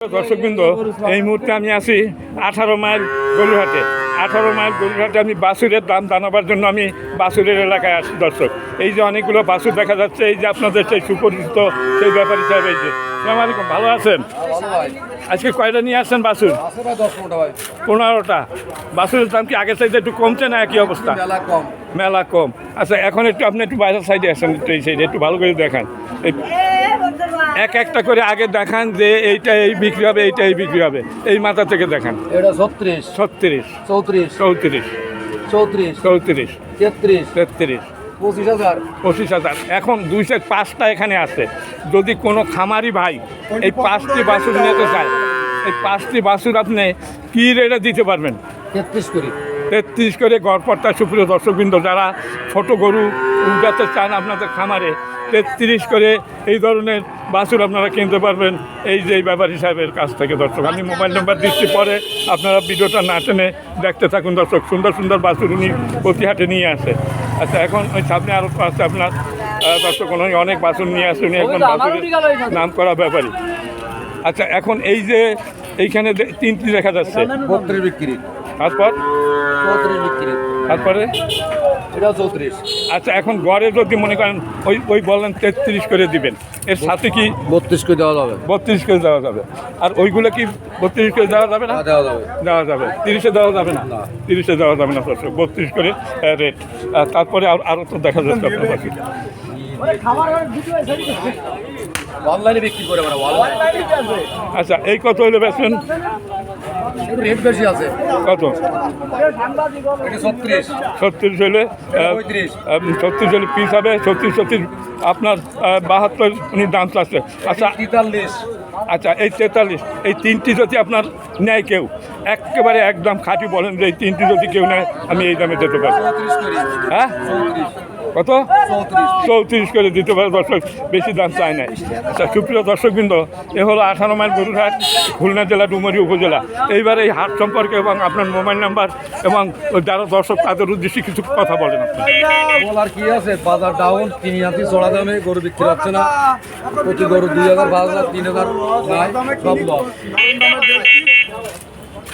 দর্শকবৃন্দ এই মুহূর্তে আমি আছি আঠারো মাইল গরুহাটে আঠারো মাইল গরুহাটে আমি বাসুরের দাম জানাবার জন্য আমি বাসুরের এলাকায় আসি দর্শক। এই যে অনেকগুলো বাসুর দেখা যাচ্ছে এই যে আপনাদের সেই সুপরিচিত সেই ব্যাপারী সাহেব এই যে। সালাম আলাইকুম ভালো আছেন? আজকে কয়টা নিয়ে আসছেন বাসুর? পনেরোটা। বাসুরের দাম কি আগের সাইডে একটু কমছে না একই অবস্থা? মেলা কম। আচ্ছা এখন একটু আপনি একটু বাইরের সাইডে আসেন একটু এই সাইডে একটু ভালো করে দেখান। এক একটা করে আগে দেখান যে এইটা এই বিক্রি হবে এইটা এই বিক্রি হবে। এই মাথা থেকে দেখান। এটা ছত্রিশ। ছত্রিশ। চৌত্রিশ। চৌত্রিশ। চৌত্রিশ। চৌত্রিশ। তেত্রিশ। তেত্রিশ। পঁচিশ হাজার। পঁচিশ হাজার। এখন দুইশো পাঁচটা এখানে আছে। যদি কোনো খামারি ভাই এই পাঁচটি বাছুর নিতে চায় এই পাঁচটি বাসুর আপনি কী রেটে দিতে পারবেন? তেত্রিশ করি। তেত্রিশ করে গড়পড়তা সুপ্রিয় দর্শকবৃন্দ যারা ছোটো গরু উঠাতে চান আপনাদের খামারে তেত্রিশ করে এই ধরনের বাছুর আপনারা কিনতে পারবেন। এই যে এই ব্যাপারী সাহেবের কাছ থেকে দর্শক আমি মোবাইল নাম্বার দিচ্ছি পরে আপনারা ভিডিওটা না টেনে দেখতে থাকুন দর্শক। সুন্দর সুন্দর বাছুর উনি প্রতিহাটে নিয়ে আসে। আচ্ছা এখন ওই সামনে আরও আছে আপনার দর্শক উনি অনেক বাছুর নিয়ে আসে উনি একজন বাছুরের নাম করা ব্যাপারী। আচ্ছা এখন এই যে এইখানে তিনটি দেখা যাচ্ছে। বিক্রি। তারপর? চৌত্রিশ বিক্রি। তারপরে? এটাও চৌত্রিশ। আচ্ছা এখন গড়ে যদি মনে করেন ওই ওই বললেন তেত্রিশ করে দিবেন। এর সাথে কি বত্রিশ করে দেওয়া যাবে। বত্রিশ করে দেওয়া যাবে? আর ওইগুলো কি বত্রিশ করে দেওয়া যাবে না? দেওয়া যাবে। দেওয়া যাবে। তিরিশে দেওয়া যাবে না। তিরিশে দেওয়া যাবে না দর্শক। বত্রিশ করে রেট তারপরে আর আরও তো দেখা যাচ্ছে আপনার কাছে। অনলাইনে বিক্রি করে মানে আচ্ছা এই কত হলে একটু রেট বেশি আছে। কত? ছত্রিশ। হলে ছত্রিশ হলে পিস হবে ছত্রিশ ছত্রিশ আপনার বাহাত্তর উনি দাম চাচ্ছে আচ্ছা তেতাল্লিশ। আচ্ছা এই তেতাল্লিশ এই তিনটি যদি আপনার নেয় কেউ একেবারে একদম খাঁটি বলেন যে এই তিনটি যদি কেউ নেয় আমি এই দামে যেতে পারব। হ্যাঁ? কত? চৌত্রিশ করে দিতে পারে দর্শক, বেশি দাম চায় না সুপ্রিয় দর্শকবৃন্দ, এ হলো আঠারো মাইল গরুরহাট, খুলনা জেলা, ডুমুরি উপজেলা। এইবার এই হাট সম্পর্কে এবং আপনার মোবাইল নাম্বার এবং যারা দর্শক, তাদের উদ্দেশ্যে কিছু কথা বলেন বলার কি আছে? বাজার ডাউন কিনি আনছি চড়া দামে, গরু বিক্রি হচ্ছে না। প্রতি গরু দুই হাজার, পাঁচ হাজার, তিন হাজার সব লস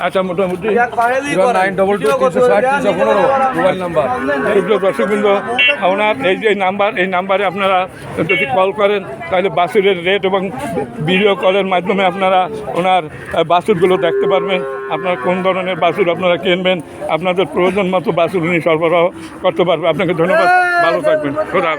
আচ্ছা মোটামুটি জিরো নাইন ডবল টু তিনশো ষাট তিনশো পনেরো মোবাইল নাম্বার। সুপ্রিয় দর্শকবৃন্দ ওনার এই যে নাম্বার এই নাম্বারে আপনারা যদি কল করেন তাহলে বাসুরের রেট এবং ভিডিও কলের মাধ্যমে আপনারা ওনার বাসুরগুলো দেখতে পারবেন। আপনার কোন ধরনের বাসুর আপনারা কিনবেন আপনাদের প্রয়োজন মতো বাসুর উনি সরবরাহ করতে পারবেন আপনাকে ধন্যবাদ। ভালো থাকবেন। খোদা।